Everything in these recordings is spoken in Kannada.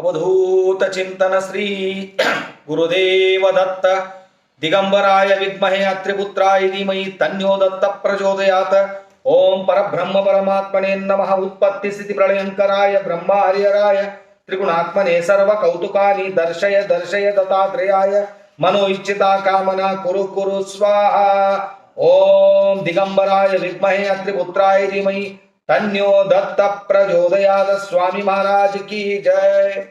ಅವಧೂತ ಚಿಂತನ ಶ್ರೀ ಗುರುದೇವ ದತ್ತ ದಿಗಂಬರಾಯ ವಿದ್ಮಹೆ ಅತ್ರಿಪುತ್ರಾಯ ಧೀಮಹಿ ತನ್ಯೋ ದತ್ತ ಪ್ರಚೋದಯಾತ. ಓಂ ಪರಬ್ರಹ್ಮ ಪರಮಾತ್ಮನೇ ನಮಃ. ಉತ್ಪತ್ತಿ ಸ್ಥಿತಿ ಪ್ರಳಯಂಕರಾಯ ಬ್ರಹ್ಮ ಹರಿಹರಾಯ ತ್ರಿಗುಣಾತ್ಮನೆ ಸರ್ವ ಕೌತುಕಾನಿ ದರ್ಶಯ ದರ್ಶಯ ದತ್ತಾತ್ರೇಯಾಯ. ಮನೋ ಇಚ್ಛಿತ ಕಾಮನ ಕುರು ಕುರು ಸ್ವಾಹ. ಓಂ ದಿಗಂಬರಾಯ ವಿದ್ಮಹೆ ಅತ್ರಿಪುತ್ರಾಯ ಧೀಮಹಿ ತನ್ಯೋ ದತ್ತ ಪ್ರಚೋದಯಾದ ಸ್ವಾಮಿ ಮಹಾರಾಜ್ ಕಿ ಜಯ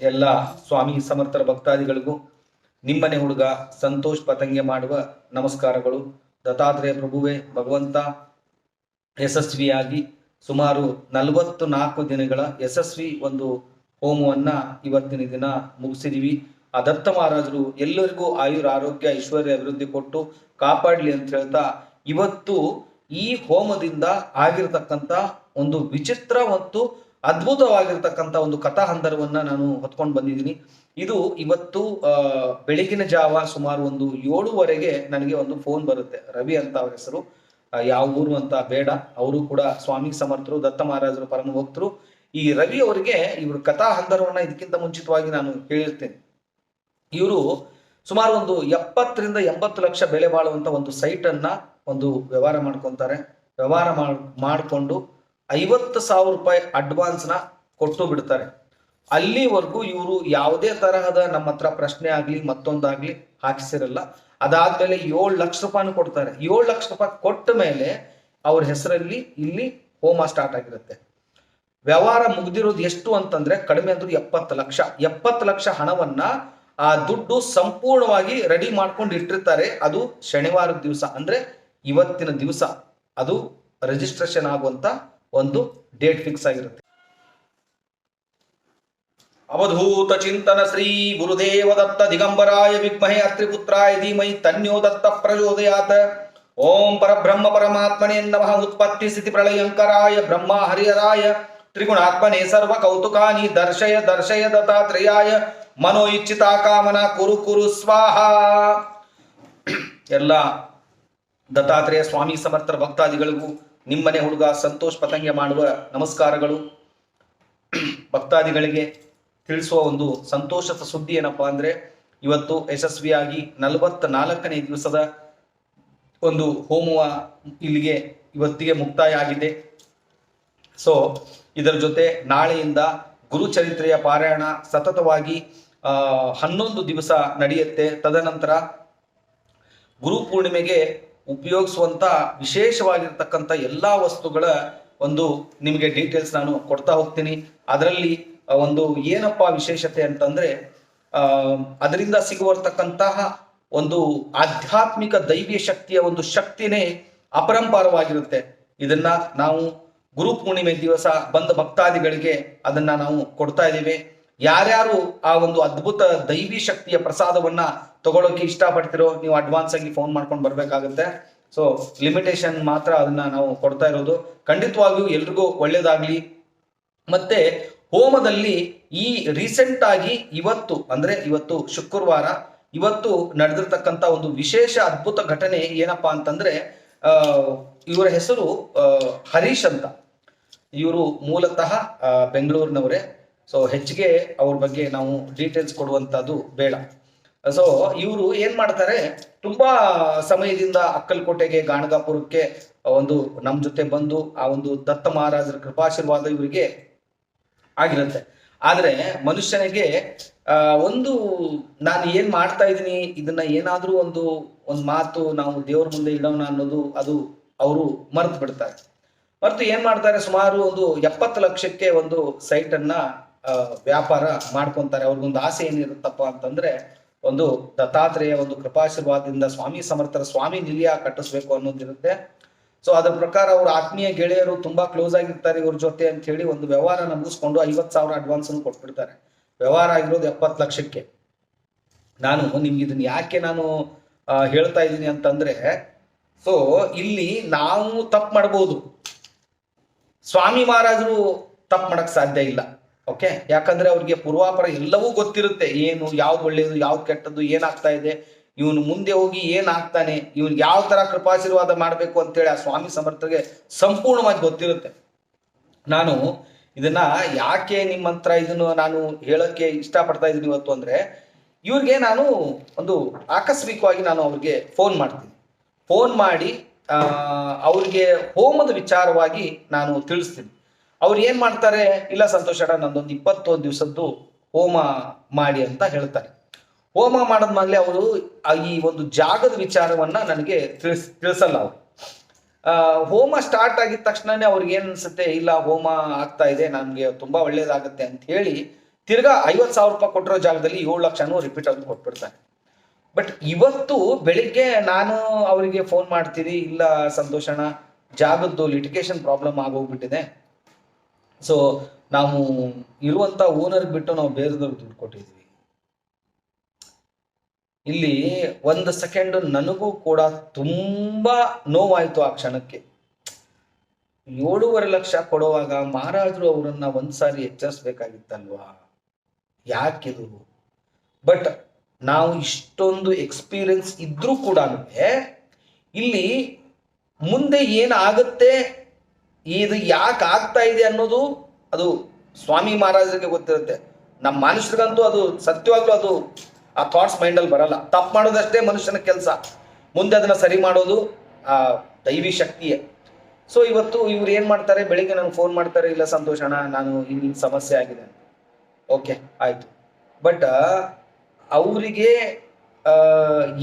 ಎಲ್ಲ ಸ್ವಾಮಿ ಸಮರ್ಥರ ಭಕ್ತಾದಿಗಳಿಗೂ ನಿಮ್ಮನೆ ಹುಡುಗ ಸಂತೋಷ್ ಪತಂಗೆ ಮಾಡುವ ನಮಸ್ಕಾರಗಳು. ದತ್ತಾತ್ರೇಯ ಪ್ರಭುವೆ, ಭಗವಂತ ಯಶಸ್ವಿಯಾಗಿ ಸುಮಾರು ನಲವತ್ತು ನಾಲ್ಕು ದಿನಗಳ ಯಶಸ್ವಿ ಒಂದು ಹೋಮವನ್ನ ಇವತ್ತಿನ ದಿನ ಮುಗಿಸಿದೀವಿ. ಆ ದತ್ತ ಮಹಾರಾಜರು ಎಲ್ಲರಿಗೂ ಆಯುರ ಆರೋಗ್ಯ, ಐಶ್ವರ್ಯ ಅಭಿವೃದ್ಧಿ ಕೊಟ್ಟು ಕಾಪಾಡ್ಲಿ ಅಂತ ಹೇಳ್ತಾ ಇವತ್ತು ಈ ಹೋಮದಿಂದ ಆಗಿರತಕ್ಕಂತ ಒಂದು ವಿಚಿತ್ರ ಮತ್ತು ಅದ್ಭುತವಾಗಿರ್ತಕ್ಕಂಥ ಒಂದು ಕಥಾ ಹಂದರವನ್ನ ನಾನು ಹೊತ್ಕೊಂಡು ಬಂದಿದ್ದೀನಿ. ಇದು ಇವತ್ತು ಬೆಳಗಿನ ಜಾವ ಸುಮಾರು ಒಂದು ಏಳುವರೆಗೆ ನನಗೆ ಒಂದು ಫೋನ್ ಬರುತ್ತೆ. ರವಿ ಅಂತ ಅವ್ರ ಹೆಸರು. ಯಾವ ಊರು ಅಂತ ಬೇಡ. ಅವರು ಕೂಡ ಸ್ವಾಮಿ ಸಮರ್ಥರು, ದತ್ತ ಮಹಾರಾಜರು, ಪರಮ ಭಕ್ತರು. ಈ ರವಿ ಅವರಿಗೆ ಇವರು ಕಥಾ ಹಂದರವನ್ನ ಇದಕ್ಕಿಂತ ಮುಂಚಿತವಾಗಿ ನಾನು ಹೇಳಿರ್ತೇನೆ. ಇವರು ಸುಮಾರು ಒಂದು ಎಪ್ಪತ್ತರಿಂದ ಎಂಬತ್ತು ಲಕ್ಷ ಬೆಲೆ ಬಾಳುವಂತ ಒಂದು ಸೈಟ್ ಅನ್ನ ಒಂದು ವ್ಯವಹಾರ ಮಾಡ್ಕೊಂತಾರೆ. ವ್ಯವಹಾರ ಮಾಡ್, ಮಾಡಿಕೊಂಡು ಐವತ್ತು ಸಾವಿರ ರೂಪಾಯಿ ಅಡ್ವಾನ್ಸ್ನ ಕೊಟ್ಟು ಬಿಡ್ತಾರೆ. ಅಲ್ಲಿವರೆಗೂ ಇವರು ಯಾವುದೇ ತರಹದ ನಮ್ಮ ಹತ್ರ ಪ್ರಶ್ನೆ ಆಗ್ಲಿ, ಮತ್ತೊಂದಾಗ್ಲಿ ಹಾಕಿಸಿರಲ್ಲ. ಅದಾದ್ಮೇಲೆ ಏಳು ಲಕ್ಷ ರೂಪಾಯಿ ಕೊಡ್ತಾರೆ. ಏಳು ಲಕ್ಷ ರೂಪಾಯಿ ಕೊಟ್ಟ ಮೇಲೆ ಅವ್ರ ಹೆಸರಲ್ಲಿ ಇಲ್ಲಿ ಹೋಮ ಸ್ಟಾರ್ಟ್ ಆಗಿರುತ್ತೆ. ವ್ಯವಹಾರ ಮುಗ್ದಿರೋದು ಎಷ್ಟು ಅಂತಂದ್ರೆ ಕಡಿಮೆ ಅಂದ್ರೂ ಎಪ್ಪತ್ತು ಲಕ್ಷ. ಎಪ್ಪತ್ತು ಲಕ್ಷ ಹಣವನ್ನ ಆ ದುಡ್ಡು ಸಂಪೂರ್ಣವಾಗಿ ರೆಡಿ ಮಾಡ್ಕೊಂಡು ಇಟ್ಟಿರ್ತಾರೆ. ಅದು ಶನಿವಾರದ ದಿವಸ. ಅಂದ್ರೆ ಇವತ್ತಿನ ದಿವಸ ಅದು ರಿಜಿಸ್ಟ್ರೇಷನ್ ಆಗುವಂತ ಒಂದು ಡೇಟ್ ಫಿಕ್ಸ್ ಆಗಿರುತ್ತೆ. ಅವಧೂತ ಚಿಂತನ ಶ್ರೀ ಗುರುದೇವ ದತ್ತ ದಿಗಂಬರಾಯ ವಿಗ್ಮಹೆ ಅತ್ರಿಪುತ್ರಾಯ ಧೀಮಹಿ ತನ್ಯೋ ದತ್ತ ಪ್ರಚೋದಯಾತ. ಓಂ ಪರಬ್ರಹ್ಮ ಪರಮಾತ್ಮನೇ ನಮಃ ಉತ್ಪತ್ತಿ ಸ್ಥಿತಿ ಪ್ರಳಯಂಕರಾಯ ಬ್ರಹ್ಮ ಹರಿಹರಾಯ. ತ್ರಿಗುಣಾತ್ಮನೇ ಸರ್ವ ಕೌತುಕಾನಿ ದರ್ಶಯ ದರ್ಶಯ ದತ್ತಾತ್ರೇಯಾಯ. ಮನೋ ಇಚ್ಛಿತಾ ಕಾಮನ ಕುರು ಕುರು ಸ್ವಾಹ. ಎಲ್ಲ ದತ್ತಾತ್ರೇಯ ಸ್ವಾಮಿ ಸಮರ್ಥರ ಭಕ್ತಾದಿಗಳಿಗೂ ನಿಮ್ಮನೆ ಹುಡುಗ ಸಂತೋಷ್ ಪತಂಗೆ ಮಾಡುವ ನಮಸ್ಕಾರಗಳು. ಭಕ್ತಾದಿಗಳಿಗೆ ತಿಳಿಸುವ ಒಂದು ಸಂತೋಷದ ಸುದ್ದಿ ಏನಪ್ಪಾ ಅಂದ್ರೆ, ಇವತ್ತು ಯಶಸ್ವಿಯಾಗಿ ನಲವತ್ತ ನಾಲ್ಕನೇ ದಿವಸದ ಒಂದು ಹೋಮವ ಇಲ್ಲಿಗೆ ಇವತ್ತಿಗೆ ಮುಕ್ತಾಯ ಆಗಿದೆ. ಸೊ ಇದರ ಜೊತೆ ನಾಳೆಯಿಂದ ಗುರುಚರಿತ್ರೆಯ ಪಾರಾಯಣ ಸತತವಾಗಿ ಹನ್ನೊಂದು ದಿವಸ ನಡೆಯುತ್ತೆ. ತದನಂತರ ಗುರು ಪೂರ್ಣಿಮೆಗೆ ಉಪಯೋಗಿಸುವಂತ ವಿಶೇಷವಾಗಿರ್ತಕ್ಕಂಥ ಎಲ್ಲ ವಸ್ತುಗಳ ಒಂದು ನಿಮಗೆ ಡೀಟೇಲ್ಸ್ ನಾನು ಕೊಡ್ತಾ ಹೋಗ್ತೀನಿ. ಅದರಲ್ಲಿ ಒಂದು ಏನಪ್ಪ ವಿಶೇಷತೆ ಅಂತಂದ್ರೆ ಅದರಿಂದ ಸಿಗುವರ್ತಕ್ಕಂತಹ ಒಂದು ಆಧ್ಯಾತ್ಮಿಕ ದೈವಿಯ ಶಕ್ತಿಯ ಒಂದು ಶಕ್ತಿನೇ ಅಪರಂಪಾರವಾಗಿರುತ್ತೆ. ಇದನ್ನ ನಾವು ಗುರು ಪೂರ್ಣಿಮೆ ದಿವಸ ಬಂದ ಭಕ್ತಾದಿಗಳಿಗೆ ಅದನ್ನ ನಾವು ಕೊಡ್ತಾ ಇದ್ದೀವಿ. ಯಾರ್ಯಾರು ಆ ಒಂದು ಅದ್ಭುತ ದೈವಿ ಶಕ್ತಿಯ ಪ್ರಸಾದವನ್ನ ತಗೊಳ್ಳೋಕೆ ಇಷ್ಟಪಡ್ತಿರೋ, ನೀವು ಅಡ್ವಾನ್ಸ್ ಆಗಿ ಫೋನ್ ಮಾಡ್ಕೊಂಡು ಬರಬೇಕಾಗುತ್ತೆ. ಸೊ ಲಿಮಿಟೇಷನ್ ಮಾತ್ರ ಅದನ್ನ ನಾವು ಕೊಡ್ತಾ ಇರೋದು. ಖಂಡಿತವಾಗಿಯೂ ಎಲ್ರಿಗೂ ಒಳ್ಳೇದಾಗ್ಲಿ. ಮತ್ತೆ, ಹೋಮದಲ್ಲಿ ಈ ರೀಸೆಂಟ್ ಆಗಿ ಇವತ್ತು, ಅಂದ್ರೆ ಇವತ್ತು ಶುಕ್ರವಾರ, ಇವತ್ತು ನಡೆದಿರ್ತಕ್ಕಂಥ ಒಂದು ವಿಶೇಷ ಅದ್ಭುತ ಘಟನೆ ಏನಪ್ಪಾ ಅಂತಂದ್ರೆ ಇವರ ಹೆಸರು ಹರೀಶ್ ಅಂತ. ಇವರು ಮೂಲತಃ ಬೆಂಗಳೂರಿನವರೇ. ಸೊ ಹೆಚ್ಚಿಗೆ ಅವ್ರ ಬಗ್ಗೆ ನಾವು ಡೀಟೇಲ್ಸ್ ಕೊಡುವಂತದ್ದು ಬೇಡ. ಸೊ ಇವರು ಏನ್ ಮಾಡ್ತಾರೆ? ತುಂಬಾ ಸಮಯದಿಂದ ಅಕ್ಕಲ್ಕೋಟೆಗೆ, ಗಾಣಗಾಪುರಕ್ಕೆ ಒಂದು ನಮ್ ಜೊತೆ ಬಂದು ಆ ಒಂದು ದತ್ತ ಮಹಾರಾಜರ ಕೃಪಾಶೀರ್ವಾದ ಇವರಿಗೆ ಆಗಿರುತ್ತೆ. ಆದ್ರೆ ಮನುಷ್ಯನಿಗೆ ಒಂದು ನಾನು ಏನ್ ಮಾಡ್ತಾ ಇದ್ದೀನಿ, ಇದನ್ನ ಏನಾದ್ರೂ ಒಂದು ಒಂದು ಮಾತು ನಾವು ದೇವ್ರ ಮುಂದೆ ಇಡೋಣ ಅನ್ನೋದು ಅದು ಅವರು ಮರೆತು ಬಿಡ್ತಾರೆ. ಮತ್ತು ಏನ್ ಮಾಡ್ತಾರೆ? ಸುಮಾರು ಒಂದು ಎಪ್ಪತ್ತು ಲಕ್ಷಕ್ಕೆ ಒಂದು ಸೈಟ್ ಅನ್ನ ವ್ಯಾಪಾರ ಮಾಡ್ಕೊಂತಾರೆ. ಅವ್ರಿಗೊಂದು ಆಸೆ ಏನಿರುತ್ತಪ್ಪ ಅಂತಂದ್ರೆ ಒಂದು ದತ್ತಾತ್ರೇಯ ಒಂದು ಕೃಪಾಶೀರ್ವಾದದಿಂದ ಸ್ವಾಮಿ ಸಮರ್ಥರ ಸ್ವಾಮಿ ನಿಲಯ ಕಟ್ಟಿಸ್ಬೇಕು ಅನ್ನೋದಿರುತ್ತೆ. ಸೊ ಅದ್ರ ಪ್ರಕಾರ ಅವ್ರ ಆತ್ಮೀಯ ಗೆಳೆಯರು ತುಂಬಾ ಕ್ಲೋಸ್ ಆಗಿರ್ತಾರೆ ಇವ್ರ ಜೊತೆ ಅಂತ ಹೇಳಿ ಒಂದು ವ್ಯವಹಾರ ಮುಗಿಸ್ಕೊಂಡು ಐವತ್ ಸಾವಿರ ಅಡ್ವಾನ್ಸ್ ಅನ್ನು ಕೊಟ್ಬಿಡ್ತಾರೆ. ವ್ಯವಹಾರ ಆಗಿರೋದು ಎಪ್ಪತ್ತು ಲಕ್ಷಕ್ಕೆ. ನಾನು ನಿಮ್ಗೆ ಇದನ್ನ ಯಾಕೆ ನಾನು ಹೇಳ್ತಾ ಇದ್ದೀನಿ ಅಂತಂದ್ರೆ ಸೊ ಇಲ್ಲಿ ನಾವು ತಪ್ಪು ಮಾಡ್ಬೋದು. ಸ್ವಾಮಿ ಮಹಾರಾಜರು ತಪ್ಪು ಮಾಡಕ್ ಸಾಧ್ಯ ಇಲ್ಲ. ಓಕೆ ಯಾಕಂದ್ರೆ ಅವ್ರಿಗೆ ಪೂರ್ವಾಪರ ಎಲ್ಲವೂ ಗೊತ್ತಿರುತ್ತೆ. ಏನು ಯಾವ್ದು ಒಳ್ಳೇದು ಯಾವ್ದು ಕೆಟ್ಟದ್ದು, ಏನಾಗ್ತಾ ಇದೆ. ಇವನು ಮುಂದೆ ಹೋಗಿ ಏನಾಗ್ತಾನೆ, ಇವನ್ಗೆ ಯಾವ ತರ ಕೃಪಾಶೀರ್ವಾದ ಮಾಡಬೇಕು ಅಂತೇಳಿ ಆ ಸ್ವಾಮಿ ಸಮರ್ಥರಿಗೆ ಸಂಪೂರ್ಣವಾಗಿ ಗೊತ್ತಿರುತ್ತೆ. ನಾನು ಇದನ್ನ ಯಾಕೆ ನಿಮ್ಮ ಹತ್ರ ಇದನ್ನು ನಾನು ಹೇಳಕ್ಕೆ ಇಷ್ಟಪಡ್ತಾ ಇದ್ದೀನಿ ಇವತ್ತು ಅಂದ್ರೆ, ಇವ್ರಿಗೆ ನಾನು ಒಂದು ಆಕಸ್ಮಿಕವಾಗಿ ನಾನು ಅವ್ರಿಗೆ ಫೋನ್ ಮಾಡ್ತೀನಿ. ಫೋನ್ ಮಾಡಿ ಅವ್ರಿಗೆ ಹೋಮದ ವಿಚಾರವಾಗಿ ನಾನು ತಿಳಿಸ್ತೀನಿ. ಅವ್ರು ಏನ್ ಮಾಡ್ತಾರೆ? ಇಲ್ಲ ಸಂತೋಷ ಅಣ್ಣ, ನಂದೊಂದು ಇಪ್ಪತ್ತೊಂದು ದಿವಸದ್ದು ಹೋಮ ಮಾಡಿ ಅಂತ ಹೇಳ್ತಾರೆ. ಹೋಮ ಮಾಡಿದ್ಮೇಲೆ ಅವರು ಈ ಒಂದು ಜಾಗದ ವಿಚಾರವನ್ನ ನನಗೆ ತಿಳಿಸ್, ತಿಳಿಸಲ್ಲ ಅವರು. ಹೋಮ ಸ್ಟಾರ್ಟ್ ಆಗಿದ ತಕ್ಷಣನೇ ಅವ್ರಿಗೆ ಏನ್ ಅನ್ಸುತ್ತೆ ಇಲ್ಲ, ಹೋಮ ಆಗ್ತಾ ಇದೆ ನಮ್ಗೆ ತುಂಬಾ ಒಳ್ಳೇದಾಗತ್ತೆ ಅಂತ ಹೇಳಿ ತಿರ್ಗಾ ಐವತ್ ಸಾವಿರ ರೂಪಾಯಿ ಕೊಟ್ಟಿರೋ ಜಾಗದಲ್ಲಿ ಏಳು ಲಕ್ಷನೂ ರಿಪೀಟ್ ಆಗಿ ಕೊಟ್ಬಿಡ್ತಾರೆ. ಬಟ್ ಇವತ್ತು ಬೆಳಿಗ್ಗೆ ನಾನು ಅವರಿಗೆ ಫೋನ್ ಮಾಡ್ತೀನಿ, ಇಲ್ಲ ಸಂತೋಷಣ ಜಾಗದ್ದು ಲಿಟಿಗೇಷನ್ ಪ್ರಾಬ್ಲಮ್ ಆಗೋಗ್ಬಿಟ್ಟಿದೆ. ಸೊ ನಾವು ಇರುವಂತ ಓನರ್ ಬಿಟ್ಟು ನಾವು ಬೇರೆದವ್ರಿಗೆ ದುಡ್ಡು ಕೊಟ್ಟಿದ್ವಿ ಇಲ್ಲಿ ಒಂದು ಸೆಕೆಂಡ್ ನನಗೂ ಕೂಡ ತುಂಬಾ ನೋವಾಯ್ತು ಆ ಕ್ಷಣಕ್ಕೆ. ಏಳೂವರೆ ಲಕ್ಷ ಕೊಡುವಾಗ ಮಹಾರಾಜರು ಅವರನ್ನ ಒಂದ್ಸಾರಿ ಎಚ್ಚರಿಸ್ಬೇಕಾಗಿತ್ತಲ್ವಾ? ಯಾಕಿದು? ಬಟ್ ನಾವು ಇಷ್ಟೊಂದು ಎಕ್ಸ್ಪೀರಿಯನ್ಸ್ ಇದ್ರೂ ಕೂಡ ಇಲ್ಲಿ ಮುಂದೆ ಏನಾಗುತ್ತೆ? ಇದು ಯಾಕೆ ಆಗ್ತಾ ಇದೆ ಅನ್ನೋದು ಅದು ಸ್ವಾಮಿ ಮಹಾರಾಜರಿಗೆ ಗೊತ್ತಿರುತ್ತೆ. ನಮ್ಮ ಮನುಷ್ಯರಿಗಂತೂ ಅದು ಸತ್ಯವಾಗ್ಲೂ ಅದು ಆ ಥಾಟ್ಸ್ ಮೈಂಡಲ್ಲಿ ಬರಲ್ಲ. ತಪ್ಪು ಮಾಡೋದಷ್ಟೇ ಮನುಷ್ಯನ ಕೆಲಸ. ಮುಂದೆ ಅದನ್ನ ಸರಿ ಮಾಡೋದು ಆ ದೈವಿ ಶಕ್ತಿಯೇ. ಸೊ ಇವತ್ತು ಇವ್ರು ಏನ್ ಮಾಡ್ತಾರೆ? ಬೆಳಿಗ್ಗೆ ನನಗೆ ಫೋನ್ ಮಾಡ್ತಾರೆ, ಇಲ್ಲ ಸಂತೋಷಣ ನಾನು ಹಿಂಗಿನ ಸಮಸ್ಯೆ ಆಗಿದೆ ಓಕೆ ಆಯ್ತು. ಬಟ್ ಅವರಿಗೆ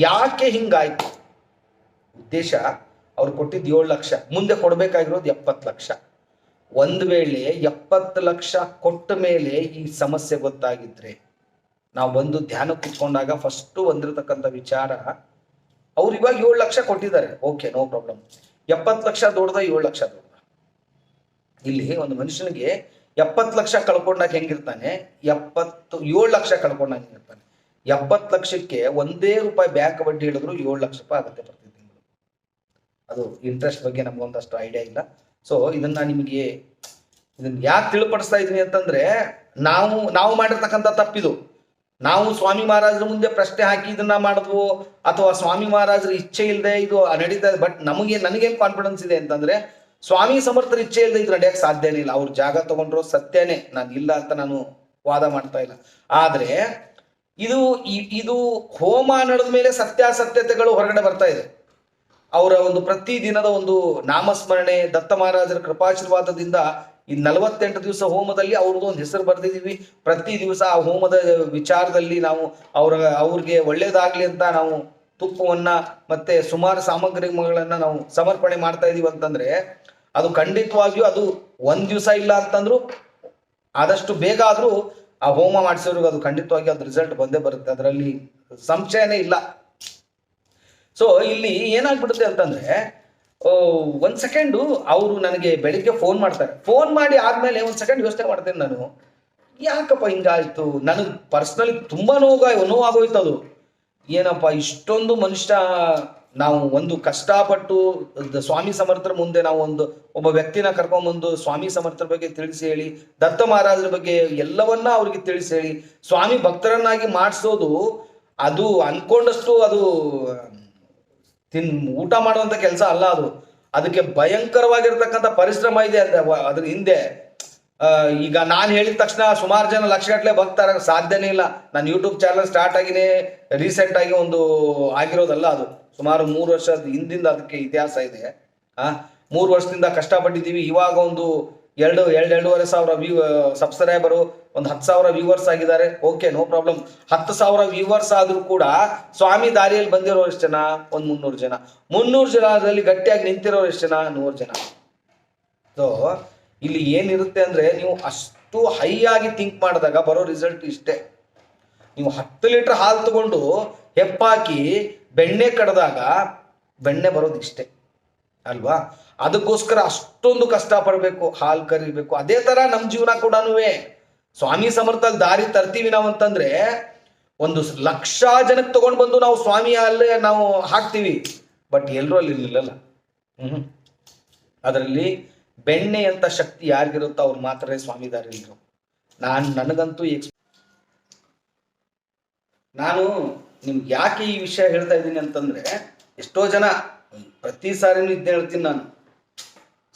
ಯಾಕೆ ಹಿಂಗಾಯ್ತು? ಉದ್ದೇಶ ಅವ್ರು ಕೊಟ್ಟಿದ್ದು ಏಳು ಲಕ್ಷ. ಮುಂದೆ ಕೊಡ್ಬೇಕಾಗಿರೋದು ಎಪ್ಪತ್ತು ಲಕ್ಷ. ಒಂದ್ ವೇಳೆ ಎಪ್ಪತ್ತು ಲಕ್ಷ ಕೊಟ್ಟ ಮೇಲೆ ಈ ಸಮಸ್ಯೆ ಗೊತ್ತಾಗಿದ್ರೆ ನಾವು ಬಂದು ಧ್ಯಾನ ಕುತ್ಕೊಂಡಾಗ ಫಸ್ಟ್ ಬಂದಿರತಕ್ಕಂಥ ವಿಚಾರ, ಅವ್ರು ಇವಾಗ ಏಳು ಲಕ್ಷ ಕೊಟ್ಟಿದ್ದಾರೆ. ಓಕೆ ನೋ ಪ್ರಾಬ್ಲಮ್ ಎಪ್ಪತ್ತು ಲಕ್ಷ ದೊಡ್ಡದ, ಏಳು ಲಕ್ಷ ದೊಡ್ಡದ. ಇಲ್ಲಿ ಒಂದು ಮನುಷ್ಯನಿಗೆ ಎಪ್ಪತ್ತು ಲಕ್ಷ ಕಳ್ಕೊಂಡಾಗ ಹೆಂಗಿರ್ತಾನೆ? ಎಪ್ಪತ್ತು, ಏಳು ಲಕ್ಷ ಕಳ್ಕೊಂಡಾಗ ಹೆಂಗಿರ್ತಾನೆ? ಎಪ್ಪತ್ತು ಲಕ್ಷಕ್ಕೆ ಒಂದೇ ರೂಪಾಯಿ ಬ್ಯಾಂಕ್ ಬಡ್ಡಿ ಹಿಡಿದ್ರು ಏಳು ಲಕ್ಷ ರೂಪಾಯಿ ಆಗುತ್ತೆ ಅದು ಇಂಟ್ರೆಸ್ಟ್ ಬಗ್ಗೆ ನಮ್ಗೊಂದಷ್ಟು ಐಡಿಯಾ ಇಲ್ಲ. ಸೊ ಇದನ್ನ ನಿಮಗೆ ಇದನ್ನ ಯಾಕೆ ತಿಳಿಪಡಿಸ್ತಾ ಇದೀನಿ ಅಂತಂದ್ರೆ, ನಾವು ನಾವು ಮಾಡಿರ್ತಕ್ಕಂಥ ತಪ್ಪಿದು. ನಾವು ಸ್ವಾಮಿ ಮಹಾರಾಜರ ಮುಂದೆ ಪ್ರಶ್ನೆ ಹಾಕಿ ಇದನ್ನ ಮಾಡಿದ್ವು, ಅಥವಾ ಸ್ವಾಮಿ ಮಹಾರಾಜರ ಇಚ್ಛೆ ಇಲ್ಲದೆ ಇದು ನಡೀತಾ ಇದೆ ಬಟ್ ನಮಗೆ, ನನಗೇನು ಕಾನ್ಫಿಡೆನ್ಸ್ ಇದೆ ಅಂತಂದ್ರೆ, ಸ್ವಾಮಿ ಸಮರ್ಥರ ಇಚ್ಛೆ ಇಲ್ಲದೆ ಇದು ನಡೆಯಕ್ಕೆ ಸಾಧ್ಯನೇ ಇಲ್ಲ. ಅವ್ರು ಜಾಗ ತಗೊಂಡ್ರು ಸತ್ಯನೇ, ನಾನು ಇಲ್ಲ ಅಂತ ನಾನು ವಾದ ಮಾಡ್ತಾ ಇಲ್ಲ. ಆದ್ರೆ, ಇದು ಇದು ಹೋಮ ನಡೆದ ಮೇಲೆ ಸತ್ಯಾಸತ್ಯತೆಗಳು ಹೊರಗಡೆ ಬರ್ತಾ ಇದೆ. ಅವರ ಒಂದು ಪ್ರತಿ ದಿನದ ಒಂದು ನಾಮಸ್ಮರಣೆ, ದತ್ತ ಮಹಾರಾಜರ ಕೃಪಾಶೀರ್ವಾದದಿಂದ ಈ ನಲವತ್ತೆಂಟು ದಿವಸ ಹೋಮದಲ್ಲಿ ಅವ್ರದ್ದು ಒಂದು ಹೆಸರು ಬರೆದಿದ್ದೀವಿ. ಪ್ರತಿ ದಿವಸ ಆ ಹೋಮದ ವಿಚಾರದಲ್ಲಿ ನಾವು ಅವರ, ಅವ್ರಿಗೆ ಒಳ್ಳೇದಾಗ್ಲಿ ಅಂತ ನಾವು ತುಪ್ಪವನ್ನ ಮತ್ತೆ ಸುಮಾರು ಸಾಮಗ್ರಿಗಳನ್ನ ನಾವು ಸಮರ್ಪಣೆ ಮಾಡ್ತಾ ಇದೀವಿ ಅಂತಂದ್ರೆ, ಅದು ಖಂಡಿತವಾಗಿಯೂ ಅದು ಒಂದ್ ದಿವಸ ಇಲ್ಲ ಅಂತಂದ್ರು ಆದಷ್ಟು ಬೇಗ ಆದ್ರೂ ಆ ಹೋಮ ಮಾಡಿಸೋರಿಗೆ ಅದು ಖಂಡಿತವಾಗಿ ಅದು ರಿಸಲ್ಟ್ ಬಂದೇ ಬರುತ್ತೆ. ಅದರಲ್ಲಿ ಸಂಶಯನೇ ಇಲ್ಲ. ಸೊ ಇಲ್ಲಿ ಏನಾಗ್ಬಿಡುತ್ತೆ ಅಂತಂದ್ರೆ ಒಂದ್ ಸೆಕೆಂಡು ಅವರು ನನಗೆ ಬೆಳಿಗ್ಗೆ ಫೋನ್ ಮಾಡ್ತಾರೆ. ಫೋನ್ ಮಾಡಿ ಆದ್ಮೇಲೆ ಒಂದ್ ಸೆಕೆಂಡ್ ಯೋಚನೆ ಮಾಡ್ತೇನೆ ನಾನು. ಯಾಕಪ್ಪ ಹಿಂಗಾಯ್ತು? ನನಗೆ ಪರ್ಸ್ನಲಿ ತುಂಬಾ ನೋವು ನೋವಾಗೋಯ್ತು ಅದು ಏನಪ್ಪ, ಇಷ್ಟೊಂದು ಮನುಷ್ಯ, ನಾವು ಒಂದು ಕಷ್ಟಪಟ್ಟು ಸ್ವಾಮಿ ಸಮರ್ಥರ ಮುಂದೆ ನಾವು ಒಂದು, ಒಬ್ಬ ವ್ಯಕ್ತಿನ ಕರ್ಕೊಂಡ್ಬಂದು ಸ್ವಾಮಿ ಸಮರ್ಥರ ಬಗ್ಗೆ ತಿಳಿಸಿ ಹೇಳಿ, ದತ್ತ ಮಹಾರಾಜರ ಬಗ್ಗೆ ಎಲ್ಲವನ್ನ ಅವ್ರಿಗೆ ತಿಳಿಸಿ ಹೇಳಿ, ಸ್ವಾಮಿ ಭಕ್ತರನ್ನಾಗಿ ಮಾಡಿಸೋದು, ಅದು ಅನ್ಕೊಂಡಷ್ಟು ಅದು ತಿನ್ ಊಟ ಮಾಡುವಂತ ಕೆಲಸ ಅಲ್ಲ ಅದು. ಅದಕ್ಕೆ ಭಯಂಕರವಾಗಿರ್ತಕ್ಕಂಥ ಪರಿಶ್ರಮ ಇದೆ ಅಂದ್ರೆ ಅದ್ರ ಹಿಂದೆ. ಈಗ ನಾನು ಹೇಳಿದ ತಕ್ಷಣ ಸುಮಾರು ಜನ ಲಕ್ಷಗಟ್ಟಲೆ ಭಕ್ತರ, ಸಾಧ್ಯನೇ ಇಲ್ಲ. ನಾನು ಯೂಟ್ಯೂಬ್ ಚಾನಲ್ ಸ್ಟಾರ್ಟ್ ಆಗಿನೇ ರೀಸೆಂಟ್ ಆಗಿ ಒಂದು ಆಗಿರೋದಲ್ಲ ಅದು. ಸುಮಾರು ಮೂರು ವರ್ಷದ ಹಿಂದಿಂದ ಅದಕ್ಕೆ ಇತಿಹಾಸ ಇದೆ. ಆ, ಮೂರು ವರ್ಷದಿಂದ ಕಷ್ಟಪಟ್ಟಿದ್ದೀವಿ. ಇವಾಗ ಒಂದು ಎರಡು ಎರಡು, ಎರಡೂವರೆ ಸಾವಿರ ವ್ಯೂ ಸಬ್ಸ್ಕ್ರೈಬರು ಒಂದು ಹತ್ತು ಸಾವಿರ ವ್ಯೂವರ್ಸ್ ಆಗಿದ್ದಾರೆ. ಓಕೆ ನೋ ಪ್ರಾಬ್ಲಮ್ ಹತ್ತು ಸಾವಿರ ವ್ಯೂವರ್ಸ್ ಆದರೂ ಕೂಡ ಸ್ವಾಮಿ ದಾರಿಯಲ್ಲಿ ಬಂದಿರೋರು ಎಷ್ಟು ಜನ? ಒಂದು ಮುನ್ನೂರು ಜನ. ಮುನ್ನೂರು ಜನ ಅದರಲ್ಲಿ ಗಟ್ಟಿಯಾಗಿ ನಿಂತಿರೋರು ಎಷ್ಟು ಜನ? ನೂರು ಜನ. ಸೊ ಇಲ್ಲಿ ಏನಿರುತ್ತೆ ಅಂದರೆ ನೀವು ಅಷ್ಟು ಹೈ ಆಗಿ ಥಿಂಕ್ ಮಾಡಿದಾಗ ಬರೋ ರಿಸಲ್ಟ್ ಇಷ್ಟೇ. ನೀವು ಹತ್ತು ಲೀಟರ್ ಹಾಲು ತಗೊಂಡು ಹೆಪ್ಪಾಕಿ ಬೆಣ್ಣೆ ಕಡ್ದಾಗ ಬೆಣ್ಣೆ ಬರೋದು ಇಷ್ಟೇ. ಅಲ್ವಾ? ಅದಕ್ಕೋಸ್ಕರ ಅಷ್ಟೊಂದು ಕಷ್ಟ ಪಡಬೇಕು ಹಾಲು ಕರಿಬೇಕು ಅದೇ ತರ ನಮ್ಮ ಜೀವನ ಕೂಡ ಸ್ವಾಮಿ ಸಮರ್ಥದಲ್ಲಿ ದಾರಿ ತರ್ತೀವಿ ನಾವು ಅಂತಂದ್ರೆ ಒಂದು ಲಕ್ಷ ಜನಕ್ಕೆ ತಗೊಂಡ್ ಬಂದು ನಾವು ಸ್ವಾಮಿ ಅಲ್ಲೇ ನಾವು ಹಾಕ್ತೀವಿ. ಬಟ್ ಎಲ್ಲರೂ ಅಲ್ಲಿ ಇರಲಿಲ್ಲಲ್ಲ ಹ್ಮ್. ಅದರಲ್ಲಿ ಬೆಣ್ಣೆ ಅಂತ ಶಕ್ತಿ ಯಾರಿಗಿರುತ್ತೋ ಅವ್ರು ಮಾತ್ರ ಸ್ವಾಮಿ ದಾರಿಲಿರು ನಾನು ನನಗಂತೂ ಎಕ್ಸ್ ನಾನು ನಿಮ್ಗೆ ಯಾಕೆ ಈ ವಿಷಯ ಹೇಳ್ತಾ ಇದ್ದೀನಿ ಅಂತಂದ್ರೆ ಎಷ್ಟೋ ಜನ ಪ್ರತಿ ಸಾರಿನೂ ಇದ್ದೇ ಹೇಳ್ತೀನಿ ನಾನು.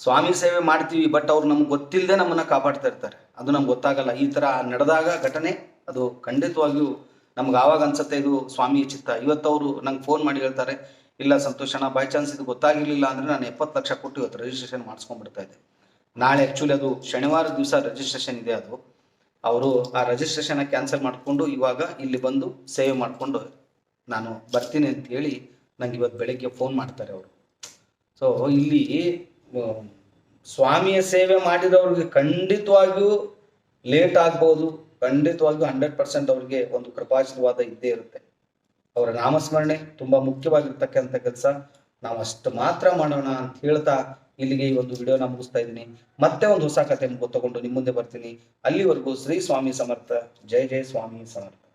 ಸ್ವಾಮಿ ಸೇವೆ ಮಾಡ್ತೀವಿ ಬಟ್ ಅವ್ರು ನಮ್ಗೆ ಗೊತ್ತಿಲ್ಲದೆ ನಮ್ಮನ್ನ ಕಾಪಾಡ್ತಾ ಇರ್ತಾರೆ. ಅದು ನಮ್ಗೆ ಗೊತ್ತಾಗಲ್ಲ. ಈ ತರ ನಡೆದಾಗ ಘಟನೆ, ಅದು ಖಂಡಿತವಾಗಿಯೂ ನಮ್ಗೆ ಆವಾಗ ಅನ್ಸುತ್ತೆ ಇದು ಸ್ವಾಮಿ ಚಿತ್ತ. ಇವತ್ತು ಅವರು ನಂಗೆ ಫೋನ್ ಮಾಡಿ ಹೇಳ್ತಾರೆ, ಇಲ್ಲ ಸಂತೋಷಣ ಬೈ ಚಾನ್ಸ್ ಇದು ಗೊತ್ತಾಗಿರ್ಲಿಲ್ಲ ಅಂದ್ರೆ ನಾನು ಎಪ್ಪತ್ತು ಲಕ್ಷ ಕೊಟ್ಟು ಇವತ್ತು ರಿಜಿಸ್ಟ್ರೇಷನ್ ಮಾಡಿಸ್ಕೊಂಡ್ಬಿಡ್ತಾ ಇದ್ದೆ. ನಾಳೆ ಆ್ಯಕ್ಚುಲಿ ಅದು ಶನಿವಾರ ದಿವಸ ರಿಜಿಸ್ಟ್ರೇಷನ್ ಇದೆ ಅದು. ಅವರು ಆ ರಿಜಿಸ್ಟ್ರೇಷನ್ ಕ್ಯಾನ್ಸಲ್ ಮಾಡಿಕೊಂಡು ಇವಾಗ ಇಲ್ಲಿ ಬಂದು ಸೇವೆ ಮಾಡಿಕೊಂಡು ನಾನು ಬರ್ತೀನಿ ಅಂತ ಹೇಳಿ ನಂಗೆ ಇವತ್ತು ಬೆಳಗ್ಗೆ ಫೋನ್ ಮಾಡ್ತಾರೆ ಅವರು. ಸೊ ಇಲ್ಲಿ ಸ್ವಾಮಿಯ ಸೇವೆ ಮಾಡಿದವ್ರಿಗೆ ಖಂಡಿತವಾಗಿಯೂ ಲೇಟ್ ಆಗ್ಬೋದು. ಖಂಡಿತವಾಗಿಯೂ ಹಂಡ್ರೆಡ್ ಪರ್ಸೆಂಟ್ ಅವ್ರಿಗೆ ಒಂದು ಕೃಪಾಶೀರ್ವಾದ ಇದ್ದೇ ಇರುತ್ತೆ. ಅವರ ನಾಮಸ್ಮರಣೆ ತುಂಬಾ ಮುಖ್ಯವಾಗಿರ್ತಕ್ಕಂಥ ಕೆಲಸ. ನಾವು ಅಷ್ಟು ಮಾತ್ರ ಮಾಡೋಣ ಅಂತ ಹೇಳ್ತಾ ಇಲ್ಲಿಗೆ ಈ ಒಂದು ವಿಡಿಯೋನ ಮುಗಿಸ್ತಾ ಇದ್ದೀನಿ. ಮತ್ತೆ ಒಂದು ಹೊಸ ಕಥೆ ತಗೊಂಡು ನಿಮ್ಮ ಮುಂದೆ ಬರ್ತೀನಿ. ಅಲ್ಲಿವರೆಗೂ ಶ್ರೀ ಸ್ವಾಮಿ ಸಮರ್ಥ. ಜಯ ಜಯ ಸ್ವಾಮಿ ಸಮರ್ಥ.